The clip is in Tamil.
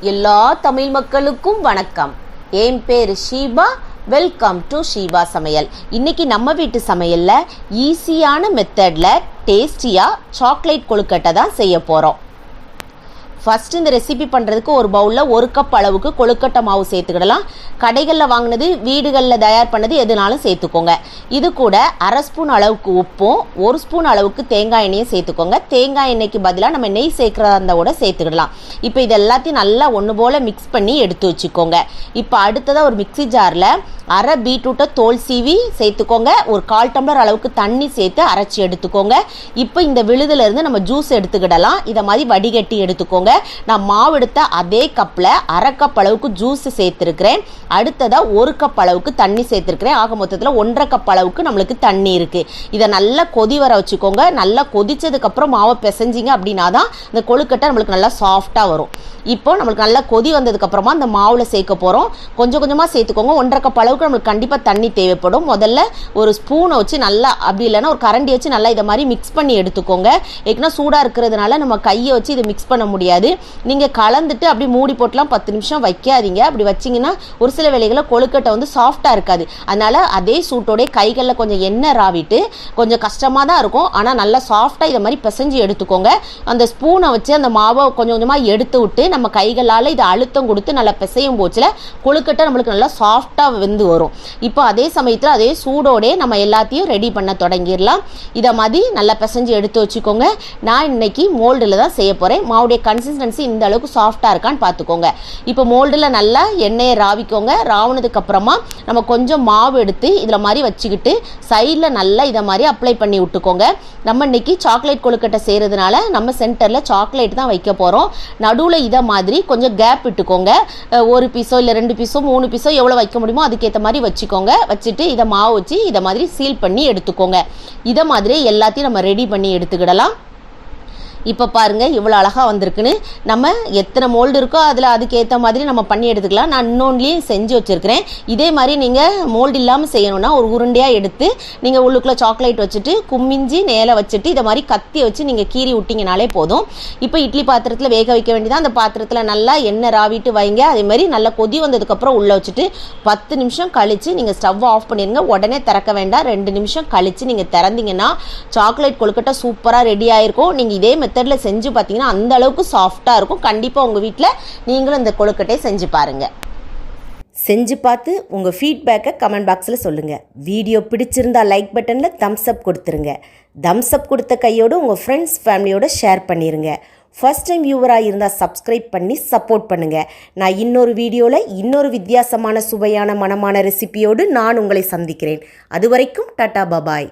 எல்லா தமிழ் மக்களுக்கும் வணக்கம். என் பேர் ஷீபா. வெல்கம் டு ஷீபா சமையல். இன்னைக்கு நம்ம வீட்டு சமையலில் ஈஸியான மெத்தடில் டேஸ்டியாக சாக்லேட் கொழுக்கட்டை தான் செய்ய போகிறோம் ஃபர்ஸ்ட் இந்த ரெசிபி பண்ணுறதுக்கு ஒரு பவுலில் ஒரு கப் அளவுக்கு கொழுக்கட்டை மாவு சேர்த்துக்கிடலாம். கடைகளில் வாங்கினது வீடுகளில் தயார் பண்ணது எதுனாலும் சேர்த்துக்கோங்க. இது கூட அரை ஸ்பூன் அளவுக்கு உப்பும் ஒரு ஸ்பூன் அளவுக்கு தேங்காய் எண்ணெயும் சேர்த்துக்கோங்க. தேங்காய் எண்ணெய்க்கு பதிலாக நம்ம நெய் சேர்க்குறதா இருந்தால் கூட சேர்த்துக்கிடலாம். இப்போ இது எல்லாத்தையும் நல்லா ஒன்று போல் மிக்ஸ் பண்ணி எடுத்து வச்சுக்கோங்க. இப்போ அடுத்ததாக ஒரு மிக்ஸி ஜாரில் அரை பீட்ரூட்டை தோல் சீவி சேர்த்துக்கோங்க. ஒரு கால் டம்ளர் அளவுக்கு தண்ணி சேர்த்து அரைச்சி எடுத்துக்கோங்க. இப்போ இந்த விழுதுலேருந்து நம்ம ஜூஸ் எடுத்துக்கிடலாம். இதை மாதிரி வடிகட்டி எடுத்துக்கோங்க. நான் மாவு எடுத்த அதே கப்பில் அரை கப் அளவுக்கு ஜூஸ் சேர்த்துருக்கிறேன். அடுத்ததாக ஒரு கப் அளவுக்கு தண்ணி சேர்த்துருக்கிறேன். ஆக மொத்தத்தில் ஒன்றரை கப் அளவுக்கு நம்மளுக்கு தண்ணி இருக்குது இதை நல்லா கொதி வர வச்சுக்கோங்க. நல்லா கொதித்ததுக்கப்புறம் மாவை பிசைஞ்சிங்க அப்படின்னா தான் இந்த கொழுக்கட்டை நம்மளுக்கு நல்லா சாஃப்டாக வரும். இப்போ நம்மளுக்கு நல்லா கொதி வந்ததுக்கப்புறமா அந்த மாவில் சேர்க்க போகிறோம் கொஞ்சம் கொஞ்சமாக சேர்த்துக்கோங்க. ஒன்றரை கப் அளவுக்கு நம்மளுக்கு கண்டிப்பாக தண்ணி தேவைப்படும். முதல்ல ஒரு ஸ்பூனை வச்சு நல்லா அப்படி இல்லைன்னா ஒரு கரண்டி வச்சு நல்லா இதை மாதிரி மிக்ஸ் பண்ணி எடுத்துக்கோங்க. ஏன்னா சூடாக இருக்கிறதுனால நம்ம கையை வச்சு இதை மிக்ஸ் பண்ண முடியாது. நீங்கள் கலந்துட்டு அப்படி மூடி போட்டுலாம் பத்து நிமிஷம் வைக்காதீங்க. அப்படி வச்சிங்கன்னா ஒரு சில வேலைகளை கொழுக்கட்டை வந்து சாஃப்டாக இருக்காது. அதனால் அதே சூட்டோடைய கைகளில் கொஞ்சம் எண்ணெய் ராவிட்டு கொஞ்சம் கஷ்டமாக தான் இருக்கும். ஆனால் நல்லா சாஃப்டாக இதை மாதிரி பிசைஞ்சு எடுத்துக்கோங்க. அந்த ஸ்பூனை வச்சு அந்த மாவை கொஞ்சம் கொஞ்சமாக எடுத்து விட்டு நம்ம கைகளால் இதை அழுத்தம் கொடுத்து நல்லா பிசையும் போச்சில் கொழுக்கட்டை நம்மளுக்கு நல்லா சாஃப்டாக வெந்து வரும். இப்போ அதே சமயத்தில் அதே சூடோடே நம்ம எல்லாத்தையும் ரெடி பண்ண தொடங்கிடலாம். இதை மாதிரி நல்லா பிசைஞ்சு எடுத்து வச்சுக்கோங்க. நான் இன்னைக்கு மோல்டில் தான் செய்ய போகிறேன் மாவுடைய கன்சிஸ்டன்சி இந்த அளவுக்கு சாஃப்டாக இருக்கான்னு பார்த்துக்கோங்க. இப்போ மோல்டில் நல்லா எண்ணெயை ராவிக்கோங்க. ராவுனதுக்கப்புறமா நம்ம கொஞ்சம் மாவு எடுத்து இதில் மாதிரி வச்சுக்கிட்டு சைடில் நல்லா இதை மாதிரி அப்ளை பண்ணி விட்டுக்கோங்க. நம்ம இன்னைக்கு சாக்லேட் கொழுக்கட்டை செய்கிறதுனால நம்ம சென்டரில் சாக்லேட் தான் வைக்க போகிறோம் நடுவில் இதை மாதிரி கொஞ்சம் கேப் விட்டுக்கோங்க. ஒரு பீஸோ இல்லை ரெண்டு பீஸோ மூணு பீஸோ எவ்வளோ வைக்க முடியுமோ அதுக்கேற்ற மாதிரி வச்சுக்கோங்க. வச்சுட்டு இதை மாவு வச்சு இதை மாதிரி சீல் பண்ணி எடுத்துக்கோங்க. இதை மாதிரி எல்லாத்தையும் நம்ம ரெடி பண்ணி எடுத்துக்கிடலாம். இப்போ பாருங்கள் இவ்வளோ அழகாக வந்திருக்குன்னு. நம்ம எத்தனை மோல்டு இருக்கோ அதில் அதுக்கேற்ற மாதிரி நம்ம பண்ணி எடுத்துக்கலாம். நான் இன்னொன்றுலேயும் செஞ்சு வச்சுருக்கிறேன். இதே மாதிரி நீங்கள் மோல்டு இல்லாமல் செய்யணும்னா ஒரு உருண்டையாக எடுத்து நீங்கள் உள்ளுக்குள்ளே சாக்லேட் வச்சுட்டு கும்மிஞ்சி நேல வச்சுட்டு இதை மாதிரி கத்தி வச்சு நீங்கள் கீறி விட்டிங்கனாலே போதும். இப்போ இட்லி பாத்திரத்தில் வேக வைக்க வேண்டியதான் அந்த பாத்திரத்தில் நல்லா எண்ணெய் ராவிட்டு வைங்க. அதே மாதிரி நல்லா கொதி வந்ததுக்கப்புறம் உள்ளே வச்சுட்டு பத்து நிமிஷம் கழித்து நீங்கள் ஸ்டவ் ஆஃப் பண்ணிடுங்க. உடனே திறக்க வேண்டாம். ரெண்டு நிமிஷம் கழித்து நீங்கள் திறந்தீங்கன்னா சாக்லேட் கொழுக்கட்டை சூப்பராக ரெடி ஆகிருக்கும் நீங்கள் இதே மெத்தடில் செஞ்சு பார்த்தீங்கன்னா அந்த அளவுக்கு சாஃப்டாக இருக்கும். கண்டிப்பாக உங்கள் வீட்டில் நீங்களும் இந்த கொழுக்கட்டையை செஞ்சு பாருங்கள் செஞ்சு பார்த்து உங்கள் ஃபீட்பேக்கை கமெண்ட் பாக்ஸில் சொல்லுங்கள் வீடியோ பிடிச்சிருந்தா லைக் பட்டனில் தம்ஸ் அப் கொடுத்துருங்க. தம்ஸ் அப் கொடுத்த கையோடு உங்கள் ஃப்ரெண்ட்ஸ் ஃபேமிலியோட ஷேர் பண்ணிடுங்க ஃபர்ஸ்ட் டைம் வியூவராக இருந்தால் சப்ஸ்கிரைப் பண்ணி சப்போர்ட் பண்ணுங்கள் நான் இன்னொரு வீடியோவில் இன்னொரு வித்தியாசமான சுவையான மனமான ரெசிபியோடு நான் உங்களை சந்திக்கிறேன். அது வரைக்கும் டாட்டா பபாய்